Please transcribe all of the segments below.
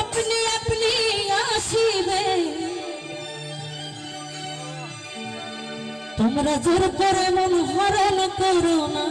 আপনি আপনি আসিবে তোমরা জোর করে মন হরণ করো না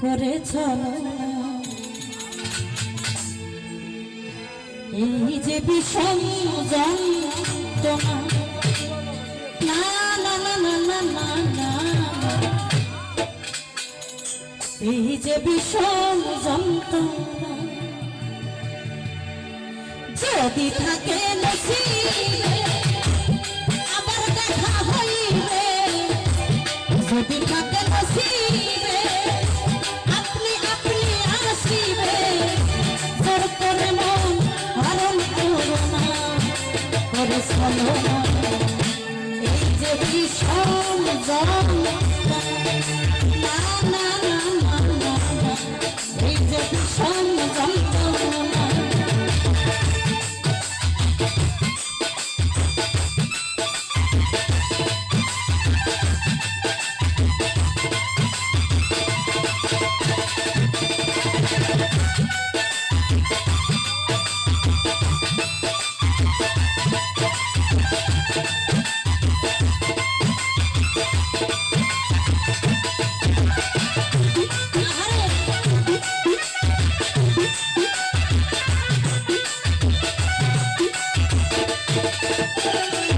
করে চলো। এই যে বিষম যন্ত্রণা না না না না না না না এই যে বিষম যন্ত্রণা যদি থাকে নসিবে, আবার দেখা হইবে। যদি থাকে নসিবে, আপনি আপনি আসিবে। জোর করে মন হরণ করো না। করে চলো এই যে ভীষণ যন্ত্রণা Thank you.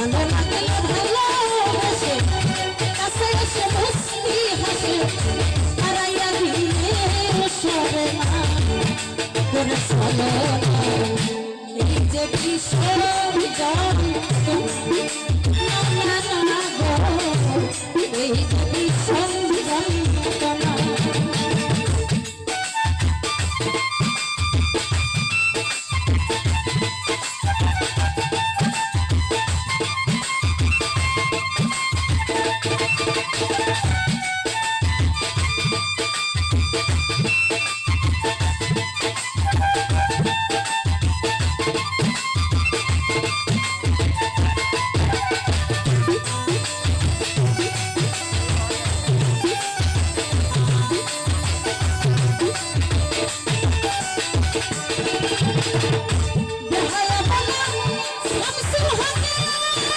ভালো লাগলে ভালোবাসে কাছে এসে বসতি হাসে হারাইয়া দিলে সরে না করে চলো এই যে ভীষণ যন্ত্রণা, I'm so happy.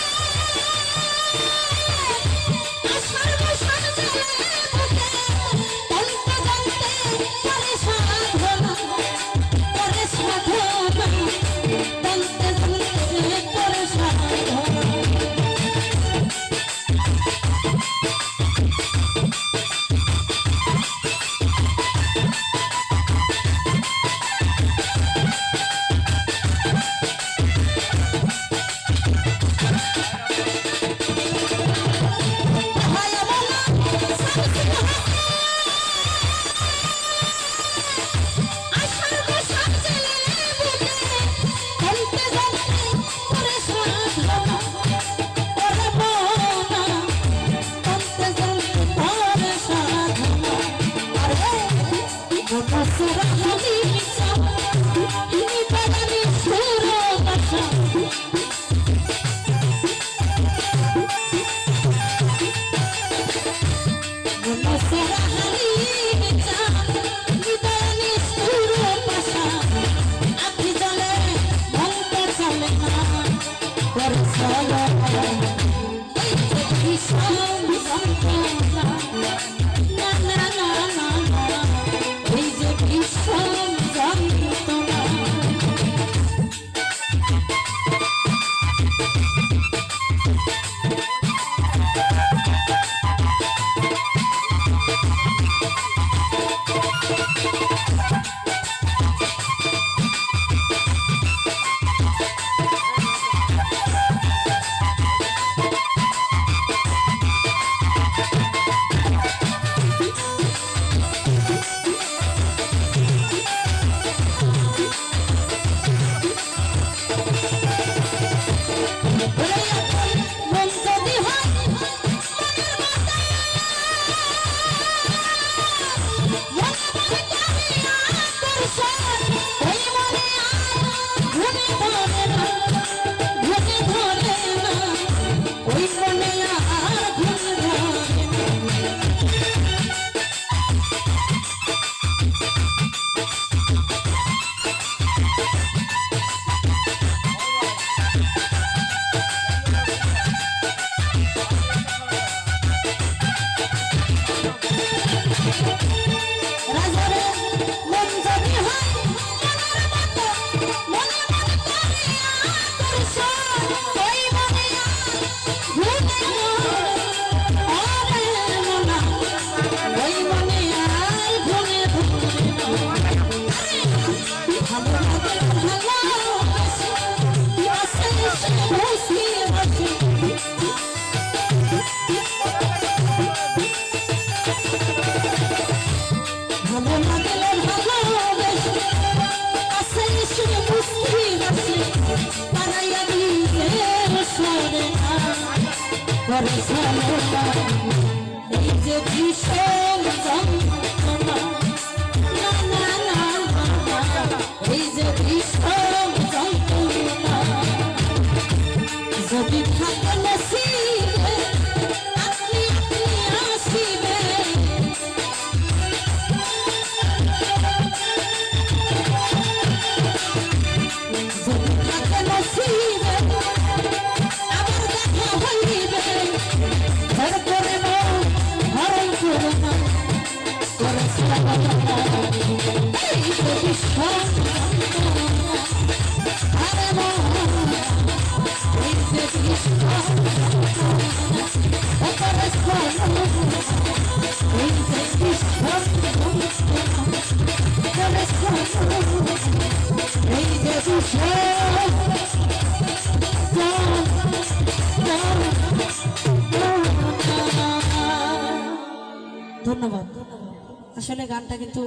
Thank you. What is happening? Is it you so ধন্যবাদ। আসলে গানটা কিন্তু